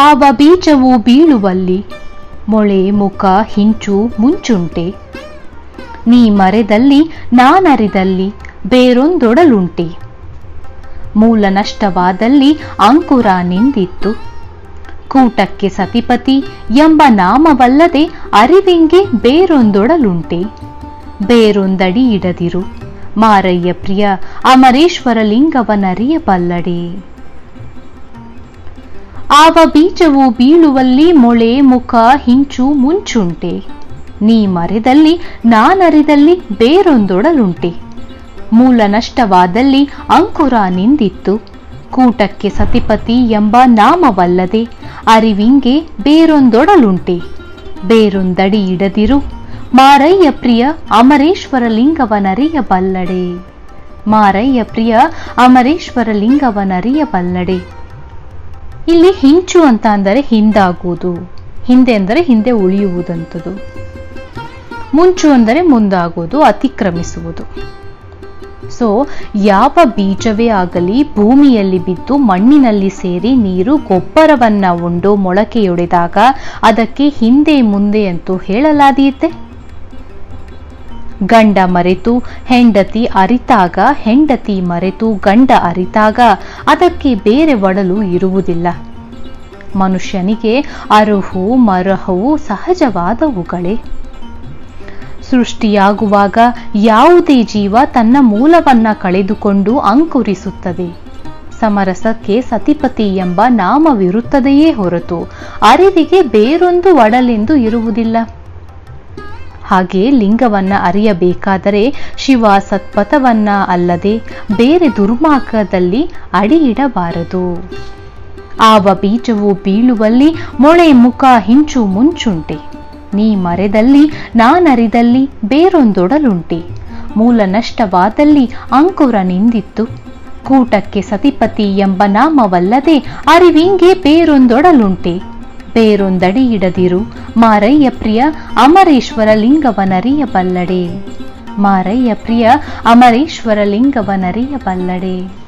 ಆವ ಬೀಜವು ಬೀಳುವಲ್ಲಿ ಮೊಳೆ, ಮುಖ, ಹಿಂಚು, ಮುಂಚುಂಟೆ. ನೀ ಮರೆದಲ್ಲಿ, ನಾನರಿದಲ್ಲಿ ಬೇರೊಂದೊಡಲುಂಟೆ. ಮೂಲ ನಷ್ಟವಾದಲ್ಲಿ ಅಂಕುರ ನಿಂದಿತ್ತು. ಕೂಟಕ್ಕೆ ಸತಿಪತಿ ಎಂಬ ನಾಮವಲ್ಲದೆ ಅರಿವಿಂಗೆ ಬೇರೊಂದೊಡಲುಂಟೆ. ಬೇರೊಂದಡಿ ಇಡದಿರು. ಮಾರಯ್ಯ ಪ್ರಿಯ ಅಮರೇಶ್ವರ ಲಿಂಗವನರಿಯಬಲ್ಲಡೆ ಆವ ಬೀಜವು ಬೀಳುವಲ್ಲಿ ಮೊಳೆ, ಮುಖ, ಹಿಂಚು, ಮುಂಚುಂಟೆ. ನೀ ಮರೆದಲ್ಲಿ, ನಾನರಿದಲ್ಲಿ ಬೇರೊಂದೊಡಲುಂಟೆ. ಮೂಲ ನಷ್ಟವಾದಲ್ಲಿ ಅಂಕುರ ನಿಂದಿತ್ತು. ಕೂಟಕ್ಕೆ ಸತಿಪತಿ ಎಂಬ ನಾಮವಲ್ಲದೆ ಅರಿವಿಂಗೆ ಬೇರೊಂದೊಡಲುಂಟೆ. ಬೇರೊಂದಡಿ ಇಡದಿರು. ಮಾರಯ್ಯ ಪ್ರಿಯ, ಅಮರೇಶ್ವರ ಲಿಂಗವನರಿಯಬಲ್ಲಡೆ ಮಾರಯ್ಯ ಪ್ರಿಯ, ಅಮರೇಶ್ವರ ಲಿಂಗವನರಿಯಬಲ್ಲಡೆ ಇಲ್ಲಿ ಹಿಂಚು ಅಂತ ಅಂದರೆ ಹಿಂದಾಗುವುದು. ಹಿಂದೆ ಅಂದರೆ ಹಿಂದೆ ಉಳಿಯುವುದಂಥದ್ದು ಮುಂಚು ಅಂದರೆ ಮುಂದಾಗುವುದು, ಅತಿಕ್ರಮಿಸುವುದು. ಸೊ ಯಾವ ಬೀಜವೇ ಆಗಲಿ, ಭೂಮಿಯಲ್ಲಿ ಬಿದ್ದು ಮಣ್ಣಿನಲ್ಲಿ ಸೇರಿ ನೀರು ಗೊಬ್ಬರವನ್ನು ಉಂಡು ಮೊಳಕೆಯೊಡೆದಾಗ ಅದಕ್ಕೆ ಹಿಂದೆ ಮುಂದೆ ಅಂತೂ ಹೇಳಲಾದೀತೆ. ಗಂಡ ಮರೆತು ಹೆಂಡತಿ ಅರಿತಾಗ, ಹೆಂಡತಿ ಮರೆತು ಗಂಡ ಅರಿತಾಗ, ಅದಕ್ಕೆ ಬೇರೆ ಒಡಲು ಇರುವುದಿಲ್ಲ. ಮನುಷ್ಯನಿಗೆ ಅರುಹು, ಮರಹವು ಸಹಜವಾದವುಗಳೇ. ಸೃಷ್ಟಿಯಾಗುವಾಗ ಯಾವುದೇ ಜೀವ ತನ್ನ ಮೂಲವನ್ನ ಕಳೆದುಕೊಂಡು ಅಂಕುರಿಸುತ್ತದೆ. ಸಮರಸಕ್ಕೆ ಸತಿಪತಿ ಎಂಬ ನಾಮವಿರುತ್ತದೆಯೇ ಹೊರತು ಅರಿವಿಗೆ ಬೇರೊಂದು ಒಡಲೆಂದು ಇರುವುದಿಲ್ಲ. ಹಾಗೆ ಲಿಂಗವನ್ನ ಅರಿಯಬೇಕಾದರೆ ಶಿವ ಸತ್ಪಥವನ್ನ ಅಲ್ಲದೆ ಬೇರೆ ದುರ್ಮಾರ್ಗದಲ್ಲಿ ಅಡಿಯಿಡಬಾರದು. ಆವ ಬೀಜವು ಬೀಳುವಲ್ಲಿ ಮೊಳೆ ಮುಖ ಹಿಂಚು ಮುಂಚುಂಟೆ. ನೀ ಮರೆದಲ್ಲಿ ನಾನರಿದಲ್ಲಿ ಬೇರೊಂದೊಡಲುಂಟೆ. ಮೂಲ ನಷ್ಟವಾದಲ್ಲಿ ಅಂಕುರ ನಿಂದಿತ್ತು. ಕೂಟಕ್ಕೆ ಸತಿಪತಿ ಎಂಬ ನಾಮವಲ್ಲದೆ ಅರಿವಿಂಗೆ ಬೇರೊಂದೊಡಲುಂಟೆ. ಬೇರೊಂದಡಿ ಇಡದಿರು. ಮಾರಯ್ಯ ಪ್ರಿಯ ಅಮರೇಶ್ವರ ಲಿಂಗವನರಿಯ ಬಲ್ಲಡೆ. ಮಾರಯ್ಯ ಪ್ರಿಯ ಅಮರೇಶ್ವರ ಲಿಂಗವನರಿಯಬಲ್ಲಡೆ